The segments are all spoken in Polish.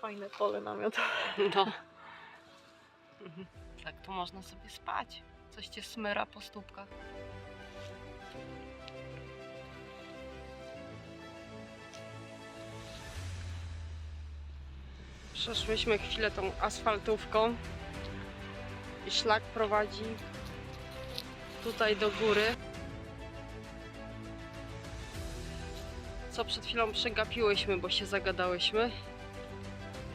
Fajne pole namiotowe. No. Mhm. Tak tu można sobie spać. Coś cię smyra po stópkach. Przeszłyśmy chwilę tą asfaltówką i szlak prowadzi tutaj do góry. Co przed chwilą przegapiłyśmy, bo się zagadałyśmy.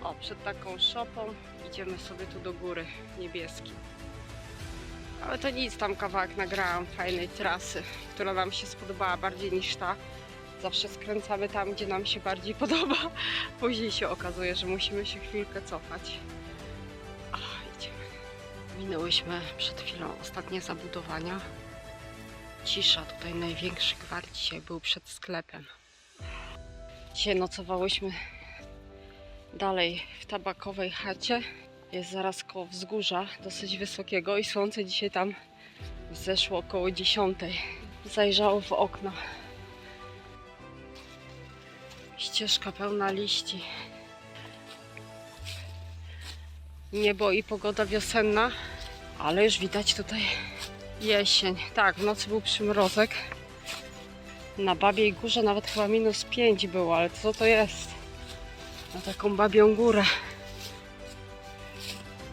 O, przed taką szopą idziemy sobie tu do góry niebieskiej. Ale to nic, tam kawałek nagrałam fajnej trasy, która nam się spodobała bardziej niż ta. Zawsze skręcamy tam, gdzie nam się bardziej podoba. Później się okazuje, że musimy się chwilkę cofać. O, idziemy. Minęłyśmy przed chwilą ostatnie zabudowania. Cisza, tutaj największy gwar dzisiaj był przed sklepem. Dzisiaj nocowałyśmy dalej w tabakowej chacie. Jest zaraz koło wzgórza, dosyć wysokiego i słońce dzisiaj tam zeszło około 10. Zajrzało w okno. Ścieżka pełna liści. Niebo i pogoda wiosenna, ale już widać tutaj jesień. Tak, w nocy był przymrozek. Na Babiej Górze nawet chyba minus 5 było, ale co to jest? Na taką babią górę.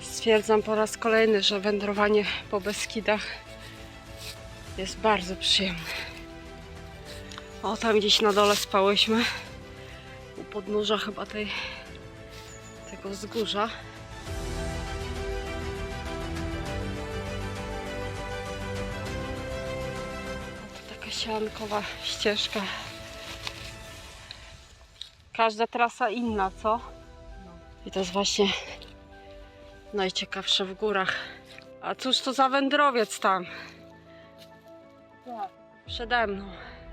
Stwierdzam po raz kolejny, że wędrowanie po Beskidach jest bardzo przyjemne. O, tam gdzieś na dole spałyśmy. U podnóża chyba tej, tego wzgórza. To taka siankowa ścieżka. Każda trasa inna, co? I to jest właśnie najciekawsze w górach. A cóż to za wędrowiec tam? Przede mną.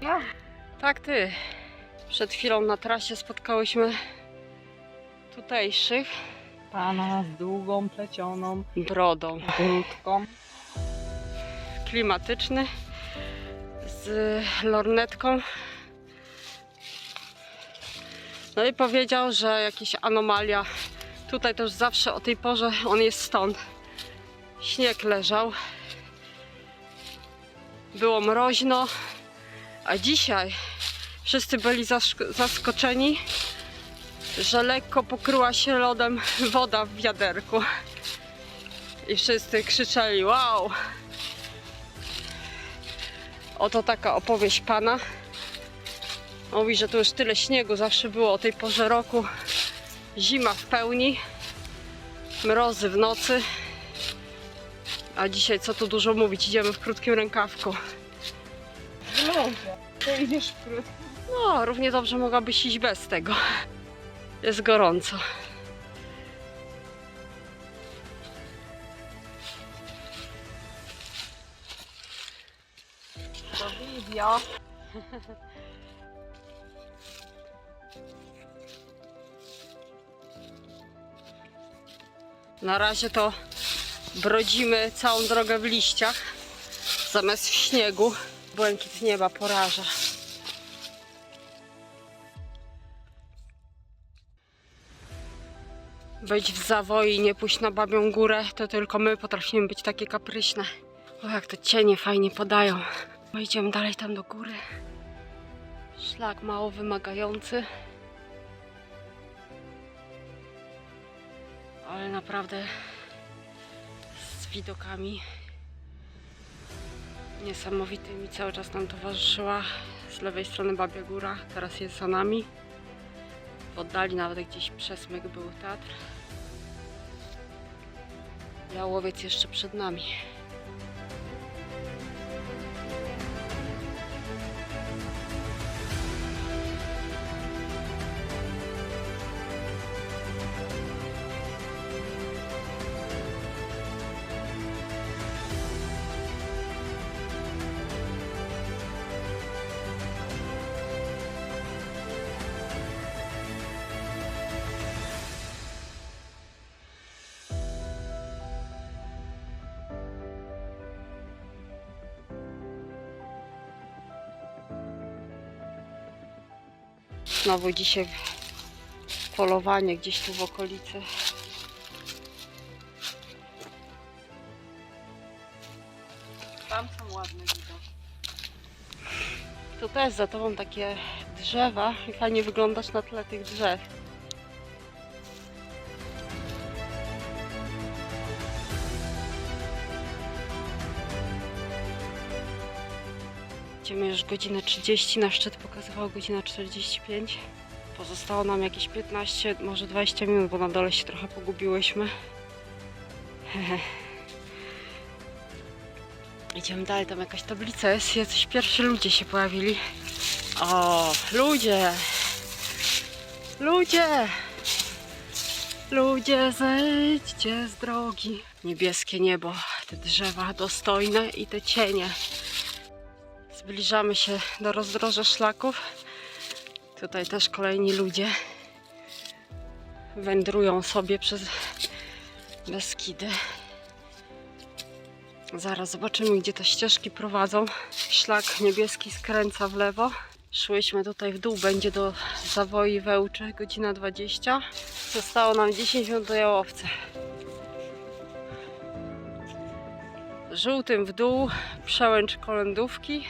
Ja? Tak, ty. Przed chwilą na trasie spotkałyśmy tutejszych Pana z długą, plecioną brodą. brudką. Klimatyczny z lornetką. No i powiedział, że jakieś anomalia. Tutaj już zawsze o tej porze on jest stąd. Śnieg leżał. Było mroźno. A dzisiaj wszyscy byli zask- zaskoczeni, że lekko pokryła się lodem woda w wiaderku. I wszyscy krzyczeli wow! Oto taka opowieść pana. Mówi, że tu już tyle śniegu zawsze było o tej porze roku. Zima w pełni, mrozy w nocy. A dzisiaj co tu dużo mówić, idziemy w krótkim rękawku. Dobrze. To idziesz w krótko. No, równie dobrze mogłabyś iść bez tego. Jest gorąco. To video. Na razie to brodzimy całą drogę w liściach, zamiast w śniegu. Błękit nieba poraża. Być w zawoi nie pójść na babią górę, to tylko my potrafimy być takie kapryśne. O, jak to cienie fajnie podają. No, idziemy dalej tam do góry. Szlak mało wymagający. Ale naprawdę z widokami niesamowitymi cały czas nam towarzyszyła. Z lewej strony Babia Góra, teraz jest za nami. W oddali nawet gdzieś przesmyk był Tatr. Jałowiec jeszcze przed nami. Znowu dzisiaj polowanie gdzieś tu w okolicy. Tam są ładne widoki. Tu też za tobą takie drzewa i fajnie wyglądasz na tle tych drzew. Idziemy już godzinę 30, na szczyt pokazywało godzinę 45. Pozostało nam jakieś 15, może 20 minut, bo na dole się trochę pogubiłyśmy. Idziemy dalej, tam jakaś tablica jest, jacyś pierwsi ludzie się pojawili. O, ludzie! Ludzie! Ludzie, zejdźcie z drogi. Niebieskie niebo, te drzewa dostojne i te cienie. Zbliżamy się do rozdroża szlaków. Tutaj też kolejni ludzie wędrują sobie przez Beskidy. Zaraz zobaczymy, gdzie te ścieżki prowadzą. Szlak niebieski skręca w lewo. Szłyśmy tutaj w dół, będzie do Zawoi Wełczy, godzina 20. Zostało nam 10 minut do Jałowce. Żółtym w dół, przełęcz kolędówki.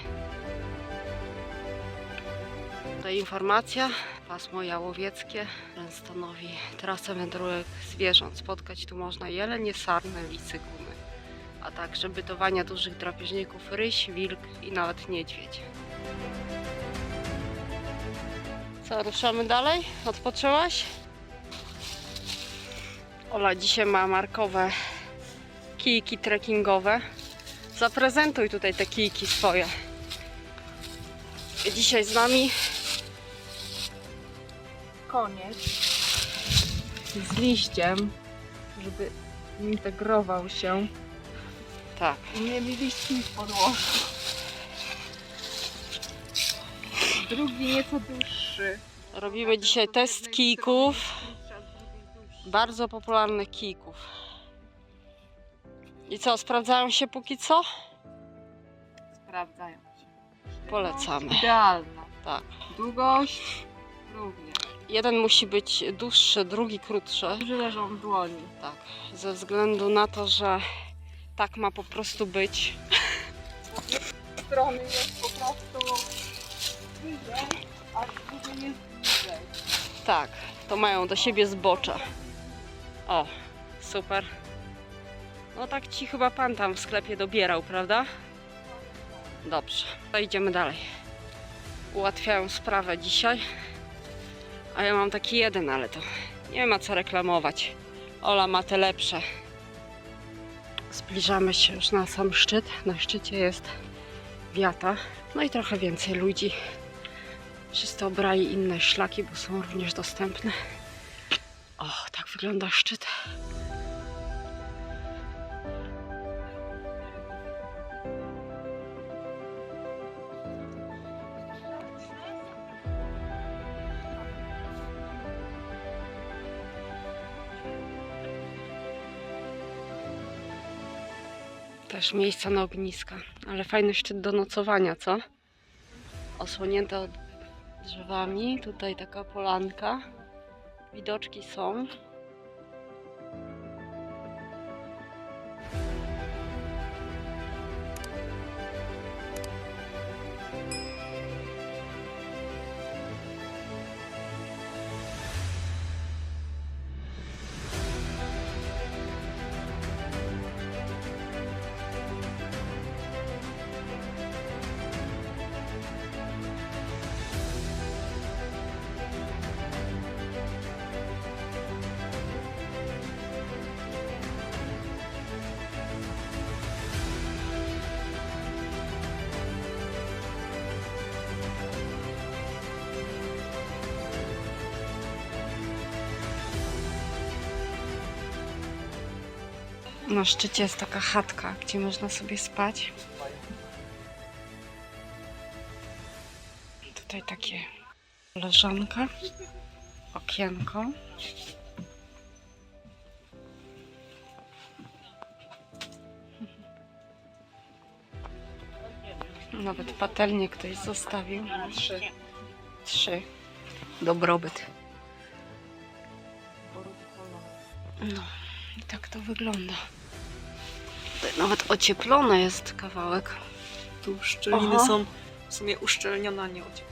Tutaj informacja, pasmo jałowieckie stanowi trasę wędrówek zwierząt. Spotkać tu można jelenie, sarny, lisy, gumy a także bytowania dużych drapieżników ryś, wilk i nawet niedźwiedź. Co, ruszamy dalej? Odpoczęłaś? Ola dzisiaj ma markowe kijki trekkingowe. Zaprezentuj tutaj te kijki swoje. Dzisiaj z nami Koniec. Z liściem, żeby integrował się. tak, I mieli liści w podłożu. Drugi nieco dłuższy. robimy dzisiaj test kijków. Bardzo popularnych kijków. I co, sprawdzają się póki co? Sprawdzają się. Polecamy. Idealna. Tak. Długość. Jeden musi być dłuższy, drugi krótszy. Leżą w dłoni. Tak, ze względu na to, że tak ma po prostu być. strony jest po prostu wyżej, a z drugiej jest niżej. Tak, to mają do siebie zbocze. O, super. No tak ci chyba pan tam w sklepie dobierał, prawda? Dobrze, to idziemy dalej. Ułatwiają sprawę dzisiaj. A ja mam taki jeden, ale to nie ma co reklamować. Ola ma te lepsze. Zbliżamy się już na sam szczyt. Na szczycie jest wiata. No i trochę więcej ludzi. Wszyscy obrali inne szlaki, bo są również dostępne. O, tak wygląda szczyt. Też miejsca na ogniska, ale fajny szczyt do nocowania, co? Osłonięte drzewami. Tutaj taka polanka. Widoczki są. Na szczycie jest taka chatka, gdzie można sobie spać. Tutaj takie leżanka, okienko. Nawet patelnię ktoś zostawił. Trzy. Trzy. Dobrobyt. No, i tak to wygląda. Nawet ocieplone jest kawałek. Tu szczeliny Aha. są w sumie uszczelnione, a nie ocieplone.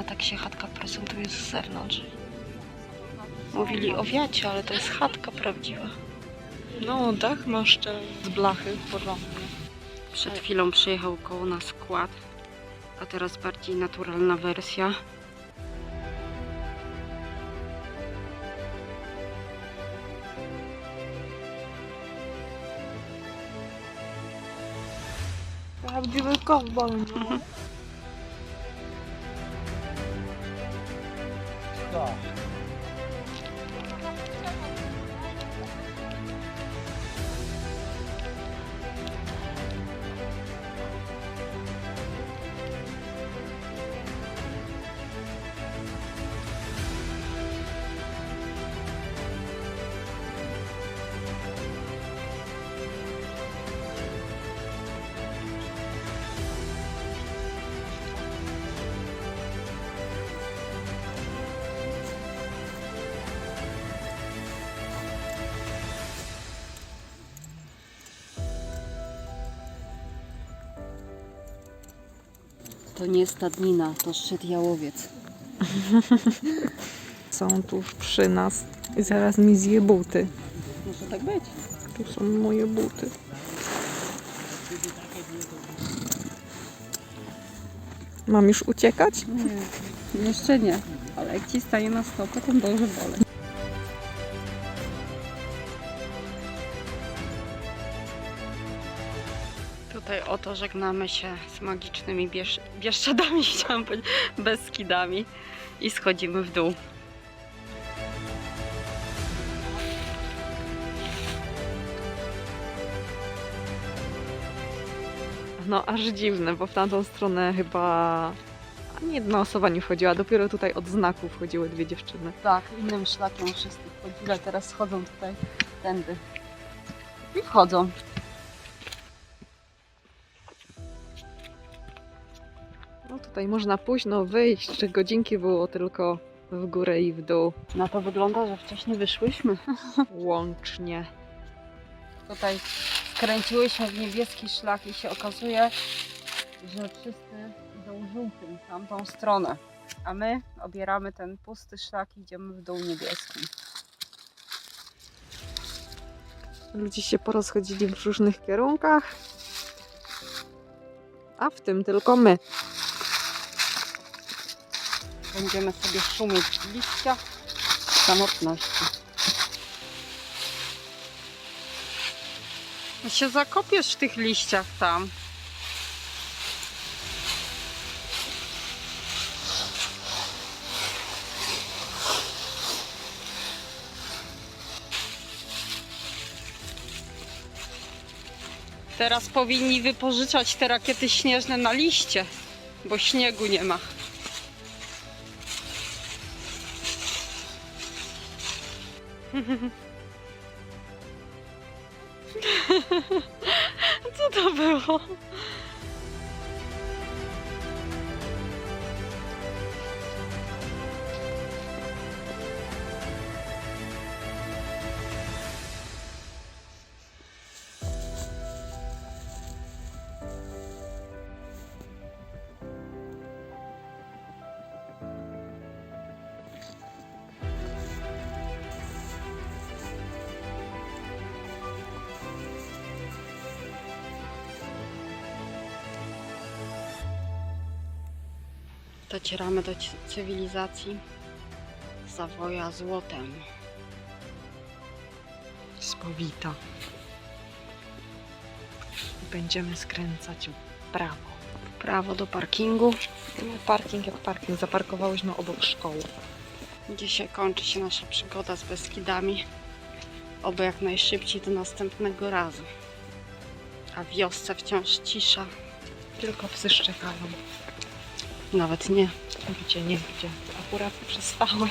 A tak się chatka prezentuje z zewnątrz. Mówili o wiacie, ale to jest chatka prawdziwa. No, dach ma szczelny z blachy porządnie. Przed chwilą przyjechał koło nas skład, a teraz bardziej naturalna wersja. Prawdziwy kowboj, no. To nie stadnina, to szczyt jałowiec. Są tuż przy nas i zaraz mi zje buty. Może tak być. Tu są moje buty. Mam już uciekać? Nie, jeszcze nie. Ale jak ci stanie na stopę, to może boleć. Oto żegnamy się z magicznymi biesz Bieszczadami, chciałam powiedzieć, Beskidami i schodzimy w dół. No aż dziwne, bo w tamtą stronę chyba ani jedna osoba nie wchodziła. Dopiero tutaj od znaku wchodziły dwie dziewczyny. Tak, innym szlakiem wszyscy wchodzili, a teraz schodzą tutaj tędy. I wchodzą. Tutaj można późno wyjść, trzy godzinki było tylko w górę i w dół Na to wygląda, że wcześniej wyszłyśmy. łącznie. Tutaj skręciłyśmy w niebieski szlak i się okazuje, że wszyscy idą żółtym w tamtą stronę. A my obieramy ten pusty szlak i idziemy w dół niebieskim. Ludzie się porozchodzili w różnych kierunkach, a w tym tylko my. Będziemy sobie szumieć w liściach w samotności. No się zakopiesz w tych liściach tam. Teraz powinni wypożyczać te rakiety śnieżne na liście, bo śniegu nie ma. Co to było? Docieramy do cywilizacji zawoja złotem. Spowita. Będziemy skręcać w prawo. W prawo do parkingu. No, parking jak parking. Zaparkowałyśmy obok szkoły. Dzisiaj kończy się nasza przygoda z Beskidami. Oby jak najszybciej do następnego razu. A wiosce wciąż cisza. Tylko psy szczekają. Nawet nie. Gdzie nie gdzie. Akurat przestały.